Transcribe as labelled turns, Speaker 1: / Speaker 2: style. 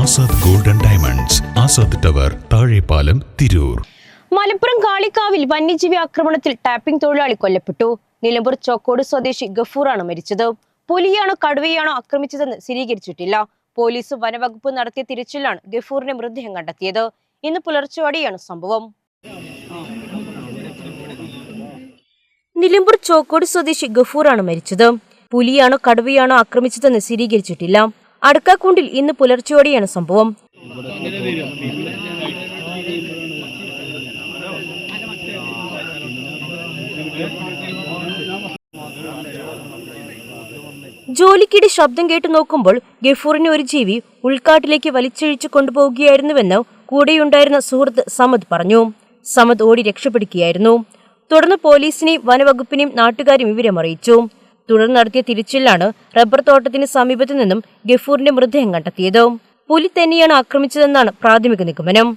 Speaker 1: Azad golden diamonds Azad tower Thazhepalam Tirur.
Speaker 2: Malappuram കാളിക്കാവിൽ വന്യജീവി ആക്രമണത്തിൽ tapping തൊഴിലാളി കൊല്ലപ്പെട്ടു. നിലമ്പൂർ ചോക്കോട് സ്വദേശി ഗഫൂറാണ് മരിച്ചത്. പുലിയാണോ കടുവയാണോ ആക്രമിച്ചതെന്ന് സ്ഥിരീകരിച്ചിട്ടില്ല. പോലീസ് വനവകുപ്പ് നടത്തിയ തിരച്ചിലാണ് ഗഫൂറിന്റെ മൃതദേഹം കണ്ടെത്തിയത്. ഇന്ന് പുലർച്ചോടെയാണ് സംഭവം. നിലമ്പൂർ ചോക്കോട് സ്വദേശി ഗഫൂറാണ് മരിച്ചത്. പുലിയാണോ കടുവയാണോ ആക്രമിച്ചതെന്ന് സ്ഥിരീകരിച്ചിട്ടില്ല. അടുക്കാക്കുണ്ടിൽ ഇന്ന് പുലർച്ചെയോടെയാണ് സംഭവം. ജോലിക്കിടെ ശബ്ദം കേട്ട് നോക്കുമ്പോൾ ഗഫൂറിനെ ഒരു ജീവി ഉൾക്കാട്ടിലേക്ക് വലിച്ചിഴിച്ചു കൊണ്ടുപോവുകയായിരുന്നുവെന്ന് കൂടെയുണ്ടായിരുന്ന സുഹൃത്ത് സമദ് പറഞ്ഞു. സമദ് ഓടി രക്ഷപ്പെടുകയായിരുന്നു. തുടർന്ന് പോലീസിനെയും വനവകുപ്പിനെയും നാട്ടുകാരും വിവരം അറിയിച്ചു തുടർന്ന് നടത്തിയ തിരിച്ചിലാണ് റബ്ബർ തോട്ടത്തിന് സമീപത്തു നിന്നും ഗഫൂറിന്റെ മൃതദേഹം കണ്ടെത്തിയത്. പുലി തന്നെയാണ് ആക്രമിച്ചതെന്നാണ് പ്രാഥമിക നിഗമനം.